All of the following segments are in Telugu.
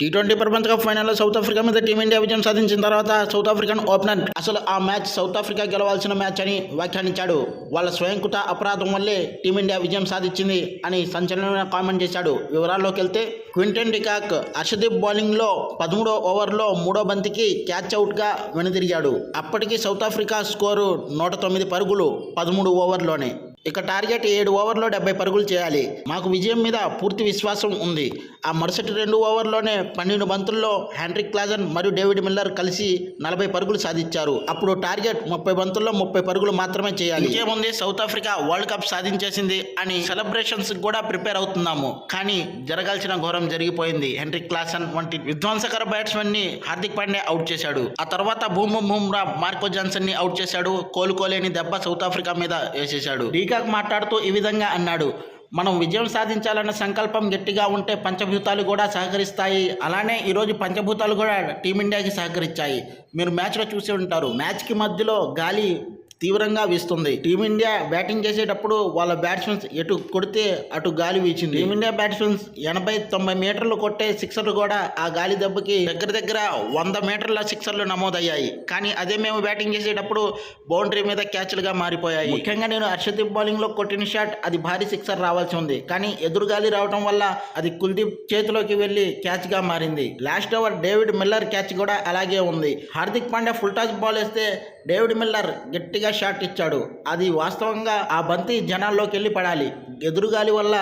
టీ ట్వంటీ ప్రపంచ కప్ ఫైనల్లో సౌత్ ఆఫ్రికా మీద టీమిండియా విజయం సాధించిన తర్వాత సౌత్ ఆఫ్రికన్ ఓపెనర్ అసలు ఆ మ్యాచ్ సౌత్ ఆఫ్రికా గెలవాల్సిన మ్యాచ్ అని వ్యాఖ్యానించాడు. వాళ్ళ స్వయంకృత అపరాధం వల్లే టీమిండియా విజయం సాధించింది అని సంచలనమైన కామెంట్ చేశాడు. వివరాల్లోకి వెళ్తే క్వింటన్ డికాక్ అర్షదీప్ బౌలింగ్లో పదమూడో ఓవర్లో మూడో బంతికి క్యాచ్ అవుట్గా వెనుదిరిగాడు. అప్పటికి సౌత్ ఆఫ్రికా స్కోరు నూట తొమ్మిది పరుగులు పదమూడు ఓవర్లోనే. ఇక టార్గెట్ ఏడు ఓవర్లో డెబ్బై పరుగులు చేయాలి. మాకు విజయం మీద పూర్తి విశ్వాసం ఉంది. ఆ మరుసటి రెండు ఓవర్లోనే పన్నెండు బంతుల్లో హ్యాండ్రిక్ క్లాజన్ మరియు డేవిడ్ మిల్లర్ కలిసి నలభై పరుగులు సాధించారు. అప్పుడు టార్గెట్ ముప్పై బంతుల్లో ముప్పై పరుగులు మాత్రమే చేయాలి. ఇంకేముంది? సౌత్ ఆఫ్రికా వరల్డ్ కప్ సాధించేసింది అని సెలబ్రేషన్స్ కూడా ప్రిపేర్ అవుతున్నాము. కానీ జరగాల్సిన ఘోరం జరిగిపోయింది. హెన్రిక్ క్లాసన్ వంటి విధ్వంసకర బ్యాట్స్మెన్ని హార్దిక్ పాండే అవుట్ చేశాడు. ఆ తర్వాత భూమ్ బుమ్రా మార్కో జాన్సన్ని అవుట్ చేశాడు. కోలుకోలేని దెబ్బ సౌత్ ఆఫ్రికా మీద వేసేశాడు. గట్టిగా మాట్లాడుతూ ఈ విధంగా అన్నాడు. మనం విజయం సాధించాలన్న సంకల్పం గట్టిగా ఉంటే పంచభూతాలు కూడా సహకరిస్తాయి. అలానే ఈరోజు పంచభూతాలు కూడా టీమిండియాకి సహకరించాయి. మీరు మ్యాచ్లో చూసి ఉంటారు. మ్యాచ్కి మధ్యలో గాలి తీవ్రంగా వీస్తుంది. టీమిండియా బ్యాటింగ్ చేసేటప్పుడు వాళ్ళ బ్యాట్స్మెన్స్ ఎటు కొడితే అటు గాలి వీచింది. టీమిండియా బ్యాట్స్మెన్స్ ఎనభై తొంభై మీటర్లు కొట్టే సిక్సర్లు కూడా ఆ గాలి దెబ్బకి దగ్గర దగ్గర వంద మీటర్ల సిక్సర్లు నమోదయ్యాయి. కానీ అదే మేము బ్యాటింగ్ చేసేటప్పుడు బౌండరీ మీద క్యాచ్లుగా మారిపోయాయి. ముఖ్యంగా నేను హర్షదీప్ బౌలింగ్లో కొట్టిన షాట్ అది భారీ సిక్సర్ రావాల్సి ఉంది. కానీ ఎదురు గాలి రావడం వల్ల అది కుల్దీప్ చేతిలోకి వెళ్ళి క్యాచ్గా మారింది. Last over David Miller catch కూడా అలాగే ఉంది. Hardik Pandya full toss ball వేస్తే డేవిడ్ మిల్లర్ గట్టిగా షాట్ ఇచ్చాడు. అది వాస్తవంగా ఆ బంతి జనాల్లోకి వెళ్ళి పడాలి. ఎదురుగాలి వల్ల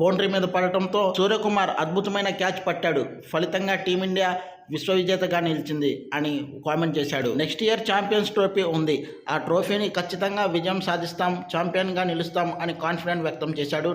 బౌండరీ మీద పడటంతో సూర్యకుమార్ అద్భుతమైన క్యాచ్ పట్టాడు. ఫలితంగా టీమిండియా విశ్వవిజేతగా నిలిచింది అని కామెంట్ చేశాడు. నెక్స్ట్ ఇయర్ ఛాంపియన్స్ ట్రోఫీ ఉంది. ఆ ట్రోఫీని ఖచ్చితంగా విజయం సాధిస్తాం ఛాంపియన్గా నిలుస్తాం అని కాన్ఫిడెంట్ వ్యక్తం చేశాడు